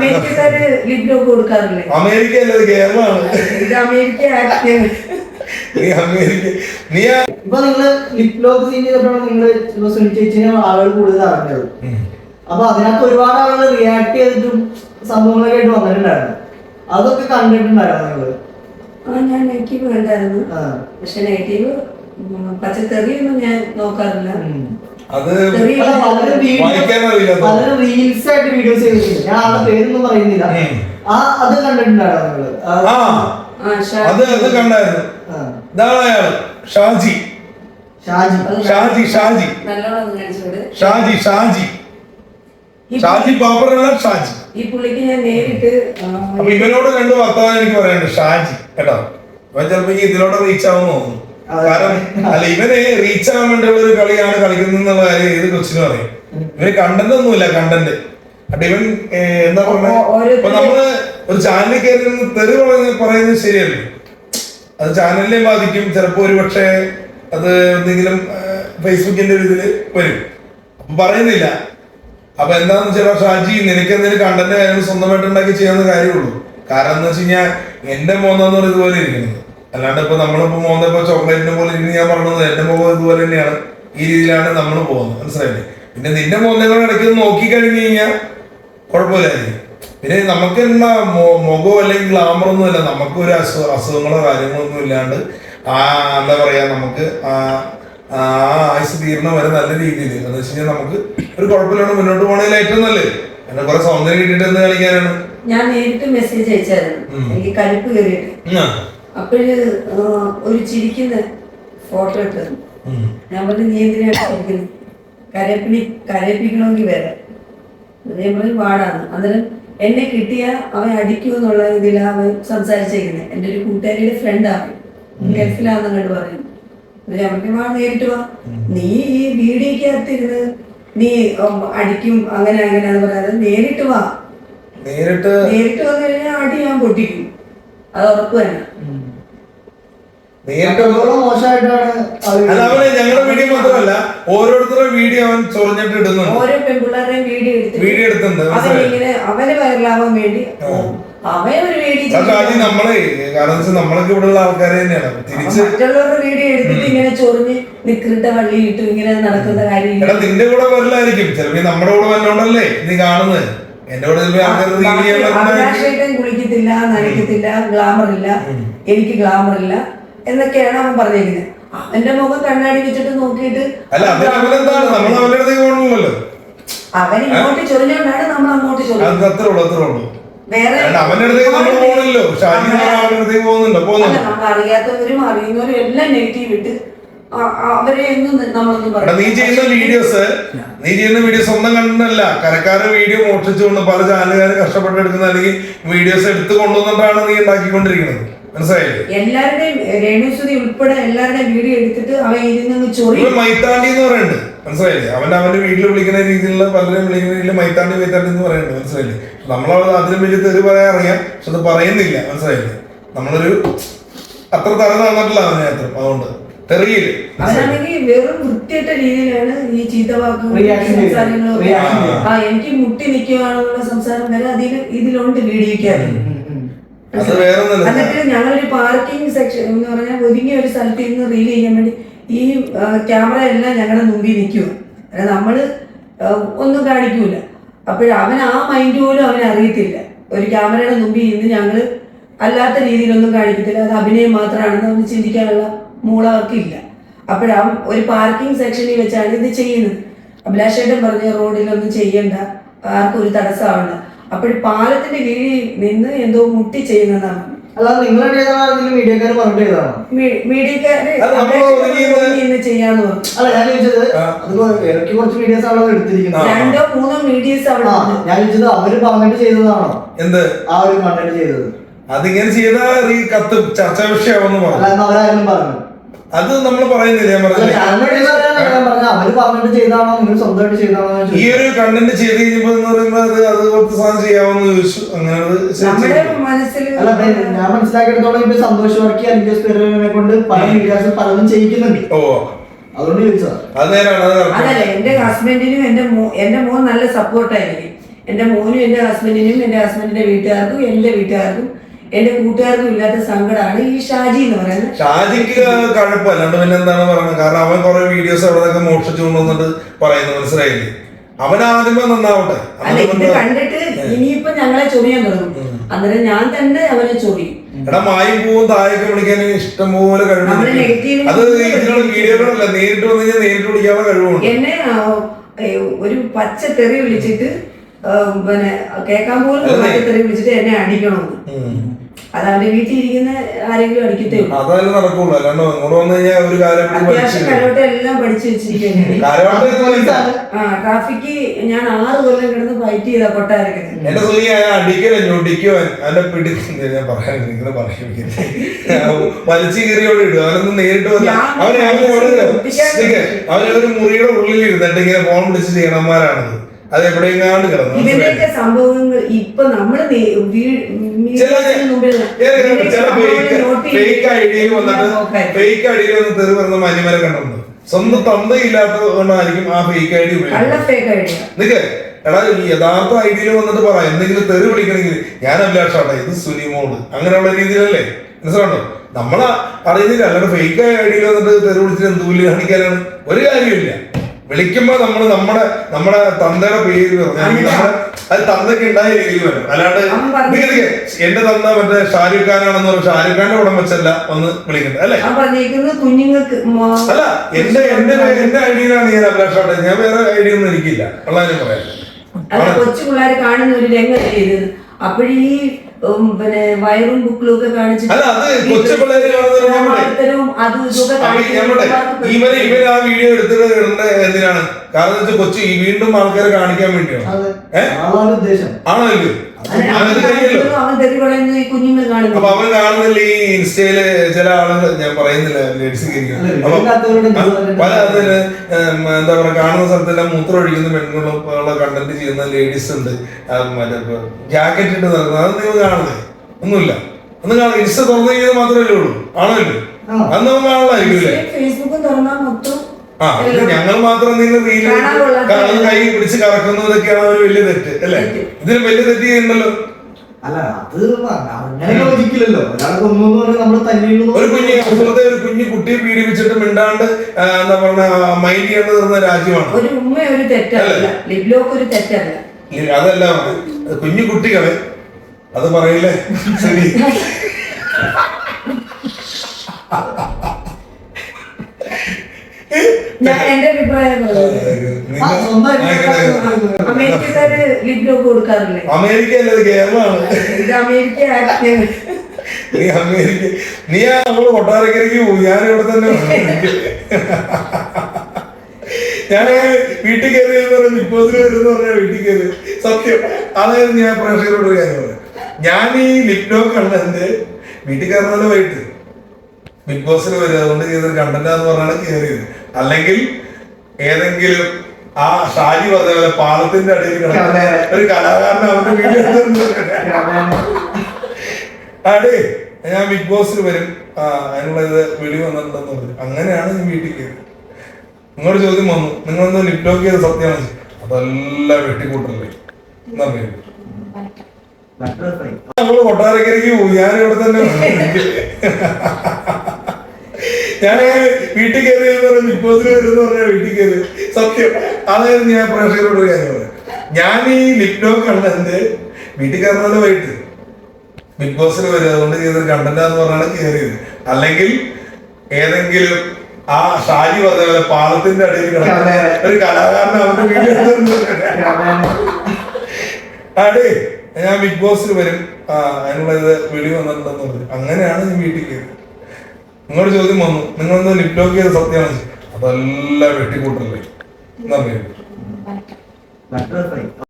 അമേരിക്കക്കാര് lock കൊടുക്കാറില്ലേ? America അല്ലത് കേരളമാണ്. ഇത് അമേരിക്ക നീ അമേരിക്ക നീ ഇപ്പൊ നിങ്ങൾ ലിപ് ലോക്ക് സീൻ ചെയ്തപ്പോഴാണ് നിങ്ങൾ ഇപ്പൊ സുനി ചേച്ചിനെ ആളുകൾ കൂടുതൽ അറിഞ്ഞത്. അപ്പൊ അതിനകത്ത് ഒരുപാട് ആളുകൾ റിയാക്ട് ചെയ്തിട്ടും സംഭവങ്ങളൊക്കെ ആയിട്ട് വന്നിട്ടുണ്ടായിരുന്നു. അതൊക്കെ കണ്ടിട്ടുണ്ടായിരുന്നു നിങ്ങൾ? ആ ഞാൻ നെഗറ്റീവ് കണ്ടായിരുന്നു. പക്ഷെ നെഗറ്റീവ് പച്ചക്കറിയൊന്നും ഞാൻ നോക്കാറില്ല. അത് പലരും റീൽസ് ആയിട്ട് വീഡിയോസ് ചെയ്തിട്ടുണ്ട്. ഞാൻ ആളുടെ പേരൊന്നും പറയുന്നില്ല. ആ അത് കണ്ടിട്ടുണ്ടായിരുന്നു അത് അത് കണ്ടായിരുന്നു. ഇതാണ് അയാൾ ഷാജി. ഷാജി. ഷാജി ഷാജി. ഷാജി ഷാജി. ഷാജി പാപ്പറല്ല ഷാജി. ഈ പുള്ളിക്ക് ഞാൻ നേരിട്ട് അപ്പൊ ഇവനോട് രണ്ട് വർത്തമാനം എനിക്ക് പറയാനുണ്ട്. ഷാജി. കേട്ടോ? ചിലപ്പോ ഇതിലോട്ട് റീച്ച് ആവുമെന്ന് തോന്നുന്നു. കാരണം അല്ല ഇവന് റീച്ച് ആവാൻ വേണ്ടിയുള്ള ഒരു കളിയാണ് കളിക്കുന്നത് എന്നുള്ള കാര്യം ഏത് കൊച്ചിനും അറിയാം. ഇവന് കണ്ടന്റ് ഒന്നുമില്ല കണ്ടന്റ് അപ്പൊ ഇവൻ എന്താ പറഞ്ഞ? ഇപ്പൊ നമ്മൾ ഒരു ചാനലിൽ കയറി തെറി പറയുന്നത് പറയുന്നത് ശരിയല്ലേ? അത് ചാനലിനെ ബാധിക്കും. ചിലപ്പോ ഒരു പക്ഷേ അത് എന്തെങ്കിലും ഫേസ്ബുക്കിന്റെ ഒരു ഇതിൽ വരും. അപ്പൊ പറയുന്നില്ല. അപ്പൊ എന്താന്ന് വെച്ചാൽ ഷാജി നിനക്ക് എന്തെങ്കിലും കണ്ടന്റ് കാര്യങ്ങൾ സ്വന്തമായിട്ട് ഉണ്ടാക്കി ചെയ്യാവുന്ന കാര്യമുള്ളൂ കാരണം എന്ന് വെച്ച് കഴിഞ്ഞാൽ എന്റെ മോന്നെന്ന് പറയുന്നത് ഇതുപോലെ ഇരിക്കുന്നത്. അല്ലാണ്ട് ഇപ്പൊ നമ്മളിപ്പോ മോന്ന ഇപ്പൊ ചോക്ലേറ്റിനെ പോലെ ഇനി ഞാൻ പറഞ്ഞത് എന്റെ മുഖം ഇതുപോലെ തന്നെയാണ്. ഈ രീതിയിലാണ് നമ്മൾ പോകുന്നത്. മനസ്സിലായില്ലേ? പിന്നെ നിന്റെ മോന്നങ്ങൾ ഇടയ്ക്ക് നോക്കി കഴിഞ്ഞു കഴിഞ്ഞാൽ കുഴപ്പമില്ലായിരിക്കും. പിന്നെ നമുക്ക് എന്താ മുഖം അല്ലെങ്കിൽ ഗ്ലാമർ ഒന്നും അല്ല. നമുക്ക് ഒരു അസു അസുഖങ്ങളോ കാര്യങ്ങളോ ഒന്നും ഇല്ലാണ്ട് ആ എന്താ പറയാ നമുക്ക് ആ ആ ആയുസ് തീർന്ന വരെ നല്ല രീതിയിൽ. എന്ന് വെച്ച് കഴിഞ്ഞാൽ നമുക്ക് ഒരു കുഴപ്പമില്ലാണ്ട് മുന്നോട്ട് പോകണമെങ്കിൽ ഏറ്റവും നല്ലത് എന്നെ കുറെ സൗന്ദര്യം കിട്ടിയിട്ട് എന്ത് കളിക്കാനാണ്? ഞാൻ നേരിട്ട് മെസ്സേജ് അയച്ചായിരുന്നു. എനിക്ക് കലിപ്പ് കയറിയിട്ട്. അപ്പോഴ് ഒരു ചിരിക്കുന്ന ഫോട്ടോ ഇട്ടു. ഞാൻ പറഞ്ഞു നീ എന്തിനാണ് ചിരിക്കുന്നത്? കരപ്പിണി കരയിപ്പിക്കണമെങ്കിൽ വരെ. ഞാൻ പറഞ്ഞു പാടാന്ന് അന്നേരം എന്നെ കിട്ടിയ അവൻ അടിക്കൂ എന്നുള്ള ഇതിലാണ് അവൻ സംസാരിച്ചേക്കുന്നത് എന്റെ ഒരു കൂട്ടുകാരിയുടെ ഫ്രണ്ടാണ് ഗൾഫിലാന്ന് കണ്ട് പറയുന്നു. ഞാൻ പറഞ്ഞു വാ നേരിട്ട് വാ. നീ ഈ വീഡിയോക്കകത്തിരുന്ന് നീ അടിക്കും അങ്ങനെ അങ്ങനെ പറയാതെ നേരിട്ട് വാ. നേരിട്ട് നേരിട്ട് വന്നു കഴിഞ്ഞാൽ അടി ഞാൻ പൊട്ടിക്കും. അത് ഉറപ്പ് തന്നെ. നേരിട്ട് എത്രത്തോളം മോശമായിട്ടാണ് അവർ അല്ല അവന് ഞങ്ങളുടെ വീഡിയോ മാത്രമല്ല ഓരോരുത്തരുടെ വീഡിയോ അവൻ ചൊറിഞ്ഞിട്ട് ഇടുന്നുണ്ട്. ഓരോ പെൺപിള്ളേരുടെയും വീഡിയോ എടുത്തിട്ട് വീഡിയോ അവന് വൈറലാവാൻ വേണ്ടി അവൻ ഒരു വീഡിയോ ആദ്യം നമ്മളെ കാരണം വെച്ചാൽ നമ്മളൊക്കെ ഇവിടെ ഉള്ള ആൾക്കാർ തന്നെയാണ് തിരിച്ച് മറ്റുള്ളവരുടെ വീഡിയോ എടുത്തിട്ട് ഇങ്ങനെ ചൊറിഞ്ഞ് വള്ളിയിട്ട് ഇങ്ങനെ നടക്കുന്ന കാര്യം എടാ നിന്റെ കൂടെ വരലായിരിക്കും. ചിലപ്പോ നമ്മുടെ കൂടെ വന്നോണ്ടല്ലേ നീ കാണുന്നത്? അഭിലാഷേട്ടൻ കുളിക്കത്തില്ല നനയ്ക്കത്തില്ല ഗ്ലാമർ ഇല്ല എനിക്ക് ഗ്ലാമർ ഇല്ല എന്നൊക്കെയാണ് അവൻ പറഞ്ഞിരിക്കുന്നത് അവന്റെ മുഖം കണ്ണാടി വെച്ചിട്ട് നോക്കിയിട്ട് അവൻ ഇങ്ങോട്ട് ചൊല്ലുകൊണ്ടാണ് നമ്മൾ അങ്ങോട്ട് ചൊല്ലുന്നത് വേറെ അറിയാത്തവരും അറിയുന്നവരും എല്ലാം നെഗറ്റീവ് ഇട്ട് നീ ചെയ്യുന്ന വീഡിയോസ് നീ ചെയ്യുന്ന വീഡിയോ സ്വന്തം കണ്ടല്ല കരക്കാരെ വീഡിയോ മോഷ്ടിച്ചുകൊണ്ട് പല ചാനലുകാർ കഷ്ടപ്പെട്ടെടുക്കുന്ന അല്ലെങ്കിൽ വീഡിയോസ് എടുത്തു കൊണ്ടുവന്നിട്ടാണ് നീ ഉണ്ടാക്കിക്കൊണ്ടിരിക്കുന്നത്. മനസ്സിലായില്ലേ? എല്ലാവരുടെയും രേണുസുതി ഉൾപ്പെടെ എല്ലാവരുടെയും വീഡിയോ എടുത്തിട്ട് അവൻ ഇതിൽ നിന്ന് ചൊറി മൈത്താണ്ടി എന്ന് പറയുന്നുണ്ട് മനസ്സിലായില്ലേ? അവൻ അവന്റെ വീട്ടിൽ വിളിക്കുന്ന രീതിയിലുള്ള പലരും വിളിക്കുന്ന രീതിയിൽ മൈത്താണ്ടി മൈത്താണ്ടി എന്ന് പറയുന്നുണ്ട് മനസ്സിലായില്ലേ? നമ്മളവിടെ അതിലും വലിയ തെറി പറയാൻ അറിയാം പക്ഷെ അത് പറയുന്നില്ല. മനസ്സിലായില്ലേ? നമ്മളൊരു അത്ര തരം നടന്നിട്ടില്ല അവനെ അത്ര അതുകൊണ്ട് തെറിയില്ല അവനാണെങ്കിൽ വെറും വൃത്തിയിട്ട രീതിയിലാണ് ഈ. Reaction ചെയ്തത്. ആ എനിക്ക് മുട്ടി നിൽക്കുവാണെന്നുള്ള സംസാരം വരെ അതിൽ ഇതിലുണ്ട് ഒന്നല്ല എന്നിട്ട് ഞങ്ങളൊരു പാർക്കിംഗ് സെക്ഷൻ എന്ന് പറഞ്ഞാൽ ഒരുങ്ങിയ ഒരു സ്ഥലത്ത് ഇരുന്ന് റീൽ ചെയ്യാൻ വേണ്ടി ഈ ക്യാമറ എല്ലാം ഞങ്ങളുടെ മുമ്പിൽ നിൽക്കുക. നമ്മൾ ഒന്നും കാണിക്കൂല. അപ്പോഴവൻ ആ മൈൻഡ് പോലും അവൻ അറിയത്തില്ല. ഒരു ക്യാമറയുടെ മുമ്പിൽ ഇന്ന് ഞങ്ങൾ അല്ലാത്ത രീതിയിലൊന്നും കാണിക്കത്തില്ല. അത് അഭിനയം മാത്രമാണെന്ന് അവന് ചിന്തിക്കാനുള്ള മൂള അപ്പോഴാ ഒരു പാർക്കിംഗ് സെക്ഷനിൽ വെച്ചാണ് ഇത് ചെയ്യുന്നത്. അഭിലാഷേട്ടൻ പറഞ്ഞ റോഡിലൊന്നും ചെയ്യണ്ട. ആർക്കും ഒരു തടസ്സമാവണ്ട. അപ്പോൾ പാലത്തിന്റെ കീഴിൽ നിന്ന് എന്തോ മുട്ടി ചെയ്യുന്നതാണ്. ചെയ്യാന്ന് രണ്ടോ മൂന്നോ മീഡിയസ് അവിടെ ഞാൻ ചോദിച്ചത് അവർ പറഞ്ഞിട്ട് ചെയ്തതാണോ? എന്ത്? ആ ഒരു കണ്ടന്റ് ചെയ്തത്. അതിങ്ങനെ ചെയ്താൽ കത്ത് ചർച്ചാ വിഷയമാവെന്ന് പറഞ്ഞു. അവരാരും പറഞ്ഞു. അത് നമ്മൾ പറയുന്നില്ല? ഞാൻ അല്ല, പറഞ്ഞില്ലേ channel media പറഞ്ഞത്. ചെയ്താണോ? നിങ്ങൾ സ്വന്തമായിട്ട് ചെയ്താണോ എന്ന് ഞാൻ ഈ ഒരു കണ്ടന്റ് ചെയ്ത് കഴിഞ്ഞപ്പോ എന്ന് പറയുമ്പോ അത് അത് കുറച്ച് സാധനം ചെയ്യാമെന്ന് ചോദിച്ചു അങ്ങനെ ഞാൻ മനസ്സിലാക്കിയെടുത്തോളം ഇപ്പൊ സന്തോഷ് വർക്കി പെരേരനെ കൊണ്ട് പല മീഡിയാസ് പലതും ചെയ്യിക്കുന്നുണ്ട്. ഓ. അതുകൊണ്ട് ചോദിച്ചതാണ് അതല്ല എന്റെ ഹസ്ബൻഡിനും എന്റെ എന്റെ മോൻ നല്ല സപ്പോർട്ടായിരിക്കും എന്റെ മോനും എന്റെ ഹസ്ബൻഡിനും എന്റെ ഹസ്ബൻഡിന്റെ വീട്ടുകാർക്കും എന്റെ വീട്ടുകാർക്കും എന്റെ കൂട്ടുകാർക്കും ഇല്ലാത്ത സങ്കടമാണ് ഈ ഷാജി എന്ന് പറയുന്നത്. ഷാജിക്ക് കഴപ്പല്ല അല്ലാണ്ട് പിന്നെ എന്താണ് പറയുന്നത് കാരണം അവൻ കുറെ വീഡിയോസ് അവിടെ നിന്നൊക്കെ മോഷിച്ചു കൊണ്ടുവന്നിട്ട് പറയുന്നു. മനസ്സിലായില്ലേ? അവൻ ആദ്യമേ നന്നാവട്ടെ. അല്ല ഇത് കണ്ടിട്ട് ഇനിയിപ്പോ ഞങ്ങളെ ചൊറിയാൻ തുടങ്ങും. അന്നേരം ഞാൻ തന്നെ അവനെ ചൊറിയും എടാ മായും പൂവും താഴേക്ക് വിളിക്കാൻ ഇഷ്ടംപോലെ കഴിവുണ്ട്. അത് ഇതിനുള്ള വീഡിയോകളല്ല. നേരിട്ട് വന്നു കഴിഞ്ഞാൽ നേരിട്ട് വിളിക്കാനുള്ള കഴിവുണ്ട്. എന്നെ ഒരു പച്ച തെറി വിളിച്ചിട്ട് പിന്നെ കേൾക്കാൻ പോലും പച്ച തെറി വിളിച്ചിട്ട് എന്നെ അടിക്കണമെന്ന്. അത് അവന്റെ വീട്ടിൽ ഇരിക്കുന്ന ആരെങ്കിലും അടിക്കത്തേ ഉള്ളൂ. അതല്ലേ നടക്കുള്ളൂ. അല്ലാണ്ട് അങ്ങോട്ട് വന്നു കഴിഞ്ഞാൽ ഒരു കാര്യം അത്യാവശ്യം പഠിച്ചു കരോട്ടെ എല്ലാം പഠിച്ചു വെച്ചിരിക്കുകയാണ്. കാലഘട്ടം ആ ട്രാഫിക്ക് ഞാൻ ആറ് കൊല്ലം കിടന്ന് ഫൈറ്റ് ചെയ്ത കൊട്ടാരൊക്കെ എന്റെ അടിക്കല ഞൊടിക്കോ അവന്റെ പിടി ഞാൻ പറയാൻ ഇങ്ങനെ പറയാൻ വലിച്ചു കയറിയോട് ഇടും. അവനൊന്നും നേരിട്ട് വല്ല അവനെ അവനൊരു മുറിയുടെ ഉള്ളിൽ ഇരുന്നിട്ട് ഇങ്ങനെ ഫോൺ വിളിച്ച് ചെയ്യണന്മാരാണത്. അത് എവിടെയെങ്ങാണ്ട് കിടന്നു. ഇതിന്റെയൊക്കെ സംഭവങ്ങൾ ഇപ്പൊ നമ്മൾ ഫേക്ക് ഐഡിയയിൽ വന്നിട്ട്. ഫേക്ക് ഐഡിയയിൽ വന്ന് തെറി വരുന്ന മാന്യമാരെ കണ്ടിട്ടുണ്ട്. സ്വന്തം തന്തയില്ലാത്തത് കൊണ്ടായിരിക്കും ആ ഫേക്ക് ഐഡി ഉപയോഗിക്കുന്നത്. നിക്ക് എടാ യഥാർത്ഥ ഐഡിയയിൽ വന്നിട്ട് പറ എന്തെങ്കിലും തെറി പിടിക്കണമെങ്കിൽ ഞാൻ അഭിലാഷാട്ടെ ഇത് സുനിമോട് അങ്ങനെയുള്ള രീതിയിലല്ലേ? മനസ്സിലാണോ നമ്മളെ അറിയുന്നില്ല അല്ലാണ്ട് ഫേക്ക് ഐഡിയയിൽ വന്നിട്ട് തെറി വിളിച്ചിട്ട് എന്ത് പുല്ല് കാണിക്കാനാണ്? ഒരു കാര്യമില്ല വിളിക്കുമ്പോ നമ്മൾ നമ്മുടെ നമ്മുടെ തന്തയുടെ പേര് അത് തന്തയ്ക്ക് ഉണ്ടായ രീതിയിൽ വരും. അല്ലാണ്ട്. എന്റെ തന്ത മറ്റേ ഷാരൂഖ് ഖാനാണെന്ന് പറഞ്ഞു ഷാരൂഖ് ഖാന്റെ ഉടം വെച്ചല്ല ഒന്ന് വിളിക്കുന്നത് അല്ലേ? കുഞ്ഞുങ്ങൾക്ക് അല്ല എന്റെ എന്റെ എന്റെ ഐഡിയയിലാണ് ഞാൻ അഭിലാഷാട്ടെ. ഞാൻ വേറെ ഐഡിയ ഒന്നും എനിക്കില്ല. ഉള്ളതിനെ പറയാം. കൊച്ചു പിള്ളേർ കാണുന്ന ഒരു രംഗം ചെയ്തത് അപ്പോഴീ പിന്നെ വയറും ബുക്കിലും ഒക്കെ കാണിച്ചിട്ട് അല്ല, അത് ഇതൊക്കെ ഇവർ ഇവർ ആ വീഡിയോ എടുത്തിട്ട് എന്തിനാണ്? കാരണം വെച്ചാൽ കൊച്ചി ഈ വീണ്ടും ആൾക്കാരെ കാണിക്കാൻ വേണ്ടിയാണ്. അപ്പൊ കാണുന്നു അവൻ കാണുന്നില്ല ഈ ഇൻസ്റ്റയിൽ ചില ആളുകൾ ഞാൻ പറയുന്നില്ല പല അതിന് എന്താ പറയാ കാണുന്ന സ്ഥലത്തെല്ലാം മൂത്രം ഒഴിക്കുന്ന ഉള്ള കണ്ടന്റ് ചെയ്യുന്ന ലേഡീസ് ഉണ്ട്. മറ്റേ ജാക്കറ്റ് ഇട്ട് നടക്കുന്നത് അത് നിങ്ങൾ കാണുന്നത് ഒന്നുമില്ല. ഒന്ന് കാണാം ഇൻസ്റ്റ തുറന്നു കഴിഞ്ഞാൽ മാത്രമല്ലേ ഉള്ളൂ. ആണല്ലോ. അന്ന് നമ്മൾ കാണുന്നതായിരിക്കും ഫേസ്ബുക്കും തുറന്നാൽ മൊത്തം ആ ഇത് ഞങ്ങൾ മാത്രം നിന്ന് റീൽ കാണാൻ കൈ പിടിച്ച് കറക്കുന്നതൊക്കെയാണ് ഒരു വലിയ തെറ്റ് അല്ലേ? ഇതിന് വലിയ തെറ്റ് ചെയ്യുന്നുണ്ടല്ലോ അല്ല അത് അങ്ങനെ യോജിക്കില്ലല്ലോ ഒരാൾ കൊന്നു എന്ന് പറഞ്ഞാൽ നമ്മൾ തന്നെയുള്ളൂ ഒരു കുഞ്ഞ് ഒരു കുഞ്ഞു കുട്ടിയെ പീഡിപ്പിച്ചിട്ട് മിണ്ടാണ്ട് എന്താ പറഞ്ഞ മൈൻഡ് ചെയ്യേണ്ടി തീർന്ന രാജ്യമാണ്. ഒരു ഉമ്മ ഒരു തെറ്റല്ല. ലിബ്ലോക്ക് ഒരു തെറ്റല്ല. അതല്ല അത് കുഞ്ഞു കുട്ടികളെ അത് പറയില്ലേ? ശരി. എന്റെ അഭിപ്രായം അമേരിക്കക്കാര് കൊടുക്കാറില്ലേ? അമേരിക്ക അല്ലത് കേരളമാണ്. ഇത് അമേരിക്ക ആക്ട് നീ അമേരിക്ക നീ ആ നമ്മൾ കൊട്ടാരക്കരയ്ക്ക് പോയി. ഞാൻ ഇവിടെ തന്നെ ഞാൻ വീട്ടിൽ കയറി എന്ന് പറഞ്ഞ ബിഗ് വരുന്ന പറഞ്ഞ വീട്ടിൽ കയറി. സത്യം. അതായത് ഞാൻ പ്രേക്ഷകരോട് കാര്യം പറയാം ഞാൻ ഈ ലിപ്നോ കണ്ടന്റ് വീട്ടിൽ കയറുന്നല്ലോ വൈകിട്ട് ബിഗ് ബോസിൽ വരും അതുകൊണ്ട് ചെയ്തൊരു കണ്ടന്റ് എന്ന് പറഞ്ഞാണ് കയറിയത്. അല്ലെങ്കിൽ ഏതെങ്കിലും ആ ഷാജി പറഞ്ഞ പോലെ പാലത്തിന്റെ അടിയിൽ കിടക്കുന്ന ഒരു കലാകാരനെ അവന്റെ വീട്ടിൽ അടേ ഞാൻ ബിഗ് ബോസിൽ വരും. അതിനുള്ള ഇത് വിളി വന്നിട്ടുണ്ടെന്ന് പറഞ്ഞു. അങ്ങനെയാണ് ഞാൻ വീട്ടിൽ കയറി. നിങ്ങളുടെ ചോദ്യം വന്നു. നിങ്ങളൊന്ന് ലിപ്റ്റോക്ക് ചെയ്ത സത്യമാണ് അതെല്ലാം വെട്ടിക്കൂട്ടല്ലേ? എന്നാ പേര്? നമ്മൾ കൊട്ടാരക്കരയ്ക്ക് പോയി. ഞാൻ ഇവിടെ തന്നെ. ഞാൻ വീട്ടിൽ കയറി എന്ന് പറഞ്ഞ ബിഗ് ബോസിൽ വരുന്ന പറഞ്ഞ വീട്ടിൽ കയറി. സത്യം. അതായത് ഞാൻ പ്രേക്ഷകരോട് കാര്യം പറയാം ഞാൻ ഈ ലിപ്ലോക്ക് കണ്ടന്റ് വീട്ടിൽ കയറുന്നത് വൈകിട്ട്. ബിഗ് ബോസിൽ വരും. അതുകൊണ്ട് ചെയ്തൊരു കണ്ടന്റ് എന്ന് പറഞ്ഞാണ് കയറിയത്. അല്ലെങ്കിൽ ഏതെങ്കിലും ആ ഷാജി പറഞ്ഞ പോലെ പാലത്തിന്റെ അടിയിൽ കിടക്കുന്ന ഒരു കലാകാരനെ അവന്റെ വീട്ടിൽ അടേ ഞാൻ ബിഗ് ബോസിൽ വരും. അതിനുള്ള വിളി വന്നിട്ടുണ്ടെന്ന് പറഞ്ഞു. അങ്ങനെയാണ് ഞാൻ വീട്ടിൽ കയറി നിങ്ങളുടെ ചോദ്യം വന്നു. നിങ്ങളൊന്ന് ലിപ്ലോക്ക് ചെയ്ത സത്യമാണ്. അതെല്ലാം വെട്ടിക്കൂട്ടല്ലേ എന്നറിയാം